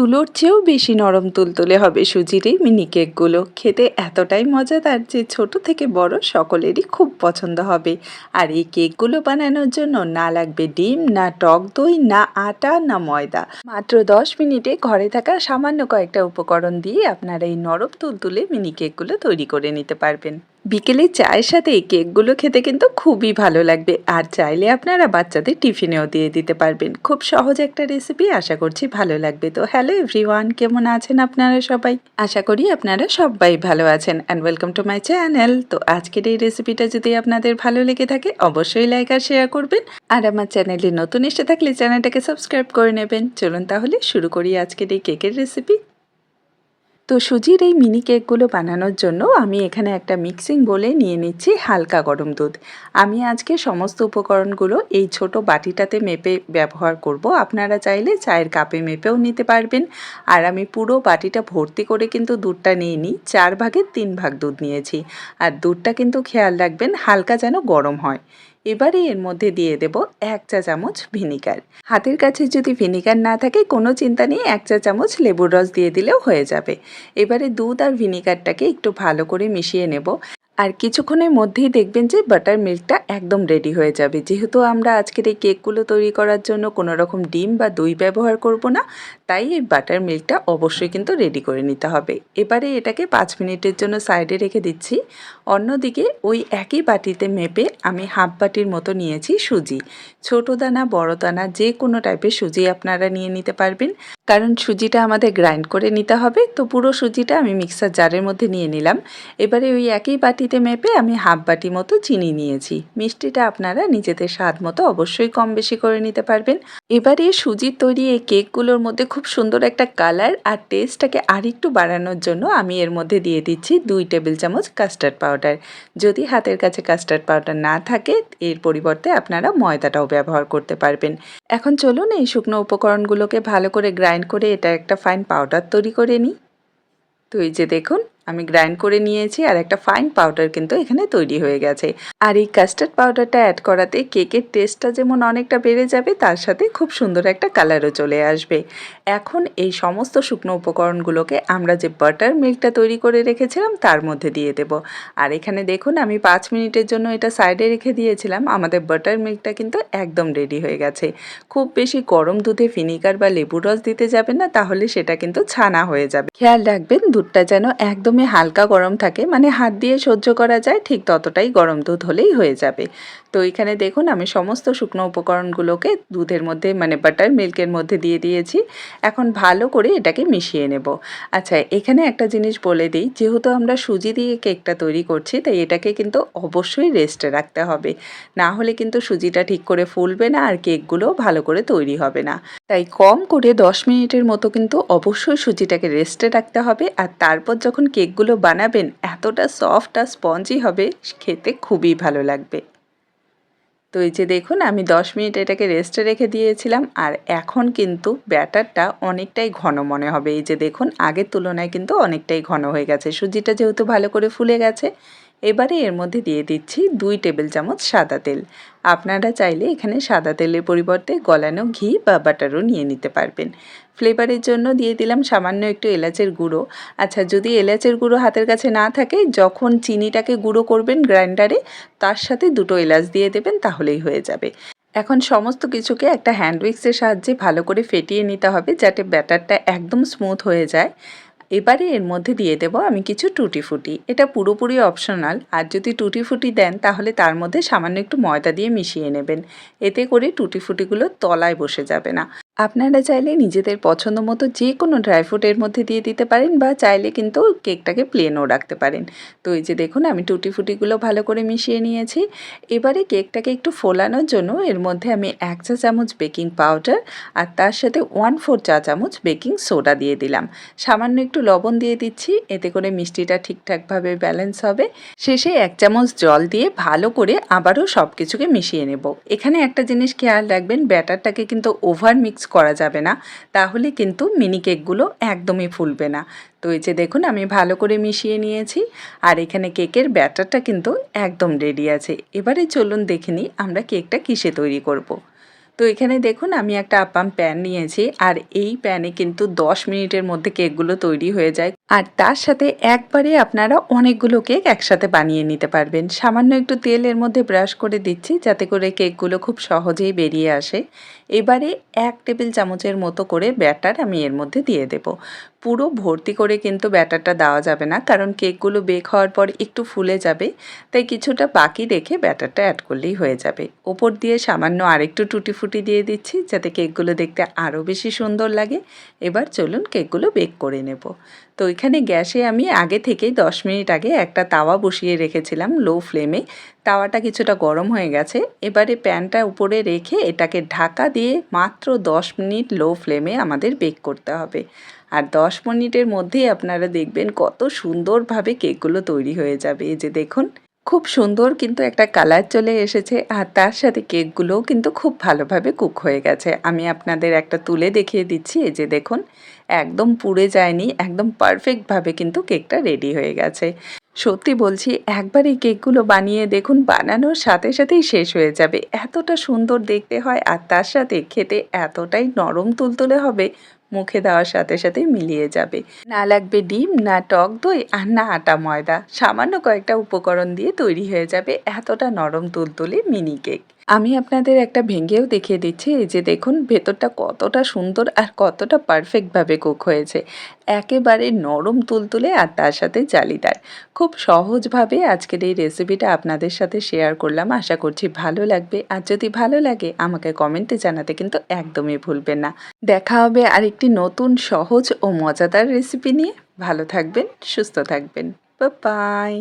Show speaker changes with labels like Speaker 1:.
Speaker 1: তুলোর চেয়েও বেশি নরম তুলতুলে হবে সুজির এই মিনি কেকগুলো। খেতে এতটাই মজাদার যে ছোট থেকে বড় সকলেরই খুব পছন্দ হবে। আর এই কেকগুলো বানানোর জন্য না লাগবে ডিম, না টক দই, না আটা, না ময়দা। মাত্র দশ মিনিটে ঘরে থাকা সামান্য কয়েকটা উপকরণ দিয়ে আপনারা এই নরম তুলতুলে মিনি কেকগুলো তৈরি করে নিতে পারবেন। বিকেলে চায়ের সাথে এই কেকগুলো খেতে কিন্তু খুবই ভালো লাগবে। আর চাইলে আপনারা বাচ্চাদের টিফিনেও দিয়ে দিতে পারবেন। খুব সহজ একটা রেসিপি আশা করছি ভালো লাগবে। তো হ্যালো এভরিওয়ান কেমন আছেন আপনারা সবাই? আশা করি আপনারা সবাই ভালো আছেন and welcome to my channel তো আজকের এই রেসিপিটা যদি আপনাদের ভালো লেগে থাকে, অবশ্যই লাইক আর শেয়ার করবেন। আর আমার চ্যানেলে নতুন এসে থাকলে চ্যানেলটাকে সাবস্ক্রাইব করে নেবেন। চলুন তাহলে শুরু করি আজকের এই কেকের রেসিপি তো সুজির এই মিনি কেকগুলো বানানোর জন্য আমি এখানে একটা মিক্সিং বলে নিয়ে নিচ্ছি হালকা গরম দুধ। আমি আজকে সমস্ত উপকরণগুলো এই ছোট বাটিটাতে মেপে ব্যবহার করব। আপনারা চাইলে চায়ের কাপে মেপেও নিতে পারবেন। আর আমি পুরো বাটিটা ভর্তি করে কিন্তু দুধটা নিয়ে নিই চার ভাগের তিন ভাগ দুধ নিয়েছি। আর দুধটা কিন্তু খেয়াল রাখবেন হালকা যেন গরম হয়। এবারে এর মধ্যে দিয়ে দেব এক চা চামচ ভিনিগার। হাতের কাছে যদি ভিনিগার না থাকে, কোনো চিন্তা নেই, এক চা চামচ লেবুর রস দিয়ে দিলেও হয়ে যাবে। এবারে দুধ আর ভিনিগারটাকে একটু ভালো করে মিশিয়ে নেব। আর কিছুক্ষণের মধ্যেই দেখবেন যে বাটার মিল্কটা একদম রেডি হয়ে যাবে। যেহেতু আমরা আজকের এই কেকগুলো তৈরি করার জন্য কোনো রকম ডিম বা দই ব্যবহার করব না তাই এই বাটার মিল্কটা অবশ্যই কিন্তু রেডি করে নিতে হবে। এবারে এটাকে পাঁচ মিনিটের জন্য সাইডে রেখে দিচ্ছি। অন্যদিকে ওই একই বাটিতে মেপে আমি হাফ বাটির মতো নিয়েছি সুজি। ছোট দানা, বড় দানা, যে কোনো টাইপের সুজি আপনারা নিয়ে নিতে পারবেন। কারণ সুজিটা আমাদের গ্রাইন্ড করে নিতে হবে, তো পুরো সুজিটা আমি মিক্সার জারের মধ্যে নিয়ে নিলাম। এবারে ওই একই বাটিতে মেপে আমি হাফ বাটি মতো চিনি নিয়েছি। মিষ্টিটা আপনারা নিজেদের স্বাদ মতো অবশ্যই কম বেশি করে নিতে পারবেন। এবারে সুজির তৈরি এই কেকগুলোর মধ্যে খুব সুন্দর একটা কালার আর টেস্টটাকে আরেকটু বাড়ানোর জন্য আমি এর মধ্যে দিয়ে দিচ্ছি দুই টেবিল চামচ কাস্টার্ড পাউডার যদি হাতের কাছে কাস্টার্ড পাউডার না থাকে, এর পরিবর্তে আপনারা ময়দাটাও ব্যবহার করতে পারবেন। এখন চলুন এই শুকনো উপকরণগুলোকে ভালো করে গ্রাইন্ড করে এটা একটা ফাইন পাউডার তৈরি করে নিই। তো এই যে দেখুন আমি গ্রাইন্ড করে নিয়েছি আর একটা ফাইন পাউডার কিন্তু এখানে তৈরি হয়ে গেছে। আর এই কাস্টার্ড পাউডারটা অ্যাড করাতে কেকের টেস্টটা যেমন অনেকটা বেড়ে যাবে, তার সাথে খুব সুন্দর একটা কালারও চলে আসবে। এখন এই সমস্ত শুকনো উপকরণগুলোকে আমরা যে বাটার মিল্কটা তৈরি করে রেখেছিলাম, তার মধ্যে দিয়ে দেব। আর এখানে দেখুন, আমি পাঁচ মিনিটের জন্য এটা সাইডে রেখে দিয়েছিলাম। আমাদের বাটার মিল্কটা কিন্তু একদম রেডি হয়ে গেছে। খুব বেশি গরম দুধে ভিনিগার বা লেবুর রস দিতে যাবেন না, তাহলে সেটা কিন্তু ছানা হয়ে যাবে। খেয়াল রাখবেন, দুধটা যেন একদমই হালকা গরম থাকে মানে হাত দিয়ে সহ্য করা যায় ঠিক ততটাই গরম দুধ হলেই হয়ে যাবে। তো এখানে দেখুন, আমি সমস্ত শুকনো উপকরণগুলোকে দুধের মধ্যে মানে বাটার মিল্কের মধ্যে দিয়ে দিয়েছি। এখন ভালো করে এটাকে মিশিয়ে নেব। আচ্ছা এখানে একটা জিনিস বলে দিই, যেহেতু আমরা সুজি দিয়ে কেকটা তৈরি করছি, তাই এটাকে কিন্তু অবশ্যই রেস্টে রাখতে হবে। না হলে কিন্তু সুজিটা ঠিক করে ফুলবে না আর কেকগুলো ভালো করে তৈরি হবে না। তাই কম করে দশ মিনিটের মতো কিন্তু অবশ্যই সুজিটাকে রেস্টে রাখতে হবে। আর তারপর যখন কেকগুলো বানাবেন, এতটা সফট আর স্পঞ্জি হবে, খেতে খুবই ভালো লাগবে। তো এই যে দেখুন, আমি 10 মিনিট এটাকে রেস্টে রেখে দিয়েছিলাম, আর এখন কিন্তু ব্যাটারটা অনেকটাই ঘন মনে হবে। এই যে দেখুন, আগের তুলনায় কিন্তু অনেকটাই ঘন হয়ে গেছে। সুজিটা যেহেতু ভালো করে ফুলে গেছে এবারে এর মধ্যে দিয়ে দিচ্ছি দুই টেবিল চামচ সাদা তেল। আপনারা চাইলে এখানে সাদা তেলের পরিবর্তে গলানো ঘি বা বাটারও নিয়ে নিতে পারবেন। ফ্লেভারের জন্য দিয়ে দিলাম সামান্য একটু এলাচের গুঁড়ো। আচ্ছা যদি এলাচের গুঁড়ো হাতের কাছে না থাকে, যখন চিনিটাকে গুঁড়ো করবেন গ্রাইন্ডারে, তার সাথে দুটো এলাচ দিয়ে দেবেন, তাহলেই হয়ে যাবে। এখন সমস্ত কিছুকে একটা হ্যান্ড উইক্সের সাহায্যে ভালো করে ফেটিয়ে নিতে হবে, যাতে ব্যাটারটা একদম স্মুথ হয়ে যায়। এবারে এর মধ্যে দিয়ে দেব আমি কিছু টুটি ফুটি। এটা পুরোপুরি অপশনাল আর যদি টুটি ফুটি দেন, তাহলে তার মধ্যে সামান্য একটু ময়দা দিয়ে মিশিয়ে নেবেন। এতে করে টুটি ফুটিগুলো তলায় বসে যাবে না। আপনারা চাইলে নিজেদের পছন্দ মতো যে কোনো ড্রাই ফ্রুটের মধ্যে দিয়ে দিতে পারেন বা চাইলে কিন্তু কেকটাকে প্লেনও রাখতে পারেন। তো এই যে দেখুন, আমি টুটি ফুটিগুলো ভালো করে মিশিয়ে নিয়েছি। এবারে কেকটাকে একটু ফোলানোর জন্য এর মধ্যে আমি এক চা চামচ বেকিং পাউডার আর তার সাথে ওয়ান ফোর চা চামচ বেকিং সোডা দিয়ে দিলাম। সামান্য একটু লবণ দিয়ে দিচ্ছি, এতে করে মিষ্টিটা ঠিকঠাকভাবে ব্যালেন্স হবে। শেষে এক চামচ জল দিয়ে ভালো করে আবারও সব কিছুকে মিশিয়ে নেব। এখানে একটা জিনিস খেয়াল রাখবেন, ব্যাটারটাকে কিন্তু ওভার মিক্স করা যাবে না, তাহলে কিন্তু মিনি কেকগুলো একদমই ফুলবে না তো এই যে দেখুন, আমি ভালো করে মিশিয়ে নিয়েছি, আর এখানে কেকের ব্যাটারটা কিন্তু একদম রেডি আছে এবারে চলুন দেখে নিই আমরা কেকটা কিসে তৈরি করব। তো এখানে দেখুন, আমি একটা আপাম প্যান নিয়েছি আর এই প্যানে কিন্তু 10 মিনিটের মধ্যে কেকগুলো তৈরি হয়ে যায়। আর তার সাথে একবারে আপনারা অনেকগুলো কেক একসাথে বানিয়ে নিতে পারবেন। সামান্য একটু তেল এর মধ্যে ব্রাশ করে দিচ্ছি যাতে করে কেকগুলো খুব সহজেই বেরিয়ে আসে। এবারে এক টেবিল চামচের মতো করে ব্যাটার আমি এর মধ্যে দিয়ে দেব। পুরো ভর্তি করে কিন্তু ব্যাটারটা দেওয়া যাবে না, কারণ কেকগুলো বেক হওয়ার পর একটু ফুলে যাবে, তাই কিছুটা বাকি রেখে ব্যাটারটা অ্যাড করলেই হয়ে যাবে। ওপর দিয়ে সামান্য আরেকটু টুটি ফুটি দিয়ে দিচ্ছি, যাতে কেকগুলো দেখতে আরও বেশি সুন্দর লাগে। এবার চলুন কেকগুলো বেক করে নেব। তো এখানে গ্যাসে আমি আগে থেকেই দশ মিনিট আগে একটা তাওয়া বসিয়ে রেখেছিলাম লো ফ্লেমে তাওয়াটা কিছুটা গরম হয়ে গেছে, এবারে প্যানটা উপরে রেখে এটাকে ঢাকা দিয়ে মাত্র দশ মিনিট লো ফ্লেমে আমাদের বেক করতে হবে। আর দশ মিনিটের মধ্যেই আপনারা দেখবেন কত সুন্দরভাবে কেকগুলো তৈরি হয়ে যাবে। এই যে দেখুন, খুব সুন্দর কিন্তু একটা কালার চলে এসেছে আর তার সাথে কেকগুলোও কিন্তু খুব ভালোভাবে কুক হয়ে গেছে। আমি আপনাদের একটা তুলে দেখিয়ে দিচ্ছি। এই যে দেখুন, একদম পুড়ে যায়নি, একদম পারফেক্টভাবে কিন্তু কেকটা রেডি হয়ে গেছে। সত্যি বলছি, একবার এই কেকগুলো বানিয়ে দেখুন, বানানোর সাথে সাথেই শেষ হয়ে যাবে। এতটা সুন্দর দেখতে হয় আর তার সাথে খেতে এতটাই নরম তুলতুলে হবে মুখে দেওয়ার সাথে সাথে মিলিয়ে যাবে। না লাগবে ডিম, না টক দই, আর না আটা ময়দা। সামান্য কয়েকটা উপকরণ দিয়ে তৈরি হয়ে যাবে এতটা নরম তুলতুলে মিনি কেক। আমি আপনাদের একটা ভেঙেও দেখিয়ে দিচ্ছি, এই যে দেখুন, ভেতরটা কতটা সুন্দর আর কতটা পারফেক্টভাবে কুক হয়েছে। একেবারে নরম তুলতুলে আর তার সাথে জালিদার খুব সহজভাবে আজকের এই রেসিপিটা আপনাদের সাথে শেয়ার করলাম, আশা করছি ভালো লাগবে। আর যদি ভালো লাগে, আমাকে কমেন্টে জানাতে কিন্তু একদমই ভুলবেন না। দেখা হবে আরেকটি নতুন সহজ ও মজাদার রেসিপি নিয়ে ভালো থাকবেন সুস্থ থাকবেন। বাই